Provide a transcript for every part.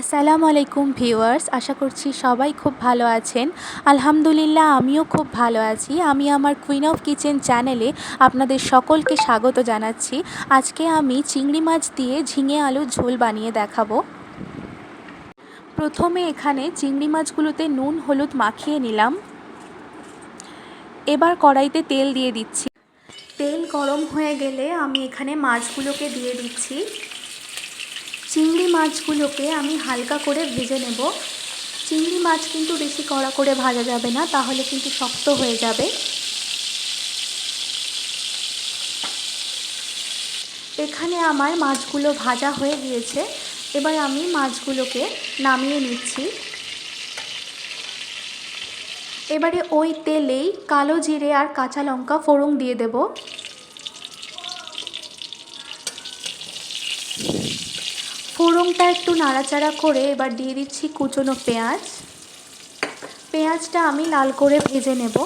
আসসালামু আলাইকুম ভিউয়ার্স, আশা করছি সবাই খুব ভালো আছেন। আলহামদুলিল্লাহ, আমিও খুব ভালো আছি। আমি আমার কুইন অফ কিচেন চ্যানেলে আপনাদের সকলকে স্বাগত জানাচ্ছি। আজকে আমি চিংড়ি মাছ দিয়ে ঝিঙে আলুর ঝোল বানিয়ে দেখাবো। প্রথমে এখানে চিংড়ি মাছগুলোতে নুন, হলুদ মাখিয়ে নিলাম। এবার কড়াইতে তেল দিয়ে দিচ্ছি। তেল গরম হয়ে গেলে আমি এখানে মাছগুলোকে দিয়ে দিচ্ছি। চিংড়ি মাছগুলোকে আমি হালকা করে ভেজে নেব। চিংড়ি মাছ কিন্তু বেশি কড়া করে ভাজা যাবে না, তাহলে কিন্তু শক্ত হয়ে যাবে। এখানে আমার মাছগুলো ভাজা হয়ে গিয়েছে। এবার আমি মাছগুলোকে নামিয়ে নিচ্ছি। এবারে ওই তেলেই কালো জিরে আর কাঁচা লঙ্কা ফোড়ন দিয়ে দেবো। ফোড়নটা একটু নাড়াচাড়া করে এবার দিয়ে দিচ্ছি কুচনো পেঁয়াজ। পেঁয়াজটা আমি লাল করে ভেজে নেব।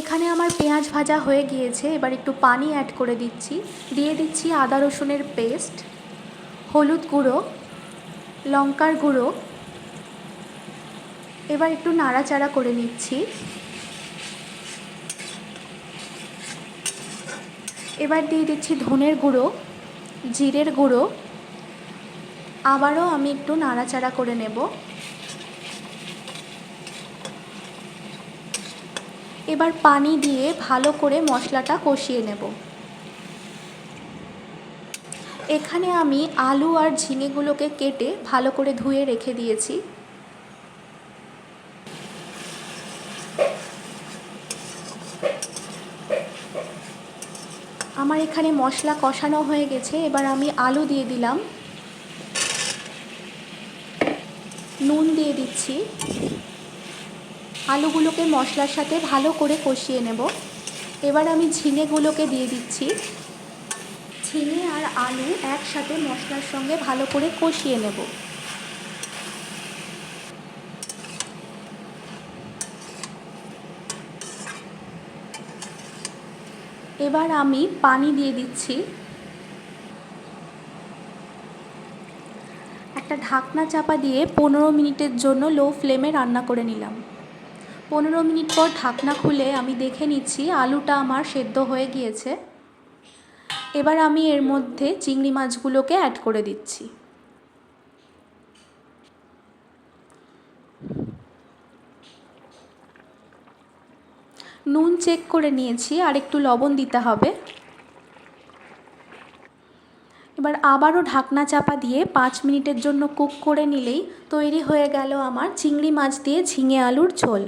এখানে আমার পেঁয়াজ ভাজা হয়ে গিয়েছে, এবার একটু পানি অ্যাড করে দিচ্ছি। দিয়ে দিচ্ছি আদা রসুনের পেস্ট, হলুদ গুঁড়ো, লঙ্কার গুঁড়ো। এবার একটু নাড়াচাড়া করে নিচ্ছি। এবার দিয়ে দিচ্ছি ধনের গুঁড়ো, জিরের গুঁড়ো। আবারও আমি একটু নাড়াচাড়া করে নেব। এবার পানি দিয়ে ভালো করে মশলাটা কষিয়ে নেব। এখানে আমি আলু আর ঝিঙেগুলোকে কেটে ভালো করে ধুয়ে রেখে দিয়েছি। আমার এখানে মশলা কষানো হয়ে গেছে, এবার আমি আলু দিয়ে দিলাম। নুন দিয়ে দিচ্ছি। আলুগুলোকে মশলার সাথে ভালো করে কষিয়ে নেব। এবার আমি ঝিঙেগুলোকে দিয়ে দিচ্ছি। ঝিঙে আর আলু একসাথে মশলার সঙ্গে ভালো করে কষিয়ে নেব। এবার আমি পানি দিয়ে দিচ্ছি। একটা ঢাকনা চাপা দিয়ে পনেরো মিনিটের জন্য লো ফ্লেমে রান্না করে নিলাম। পনেরো মিনিট পর ঢাকনা খুলে আমি দেখে নিচ্ছি আলুটা আমার সেদ্ধ হয়ে গিয়েছে। এবার আমি এর মধ্যে চিংড়ি মাছগুলোকে অ্যাড করে দিচ্ছি। নুন চেক করে নিয়েছি, আর একটু লবণ দিতে হবে। এবার আবারও ঢাকনা চাপা দিয়ে পাঁচ মিনিটের জন্য কুক করে নিলেই তৈরি হয়ে গেল আমার চিংড়ি মাছ দিয়ে ঝিঙে আলুর ঝোল।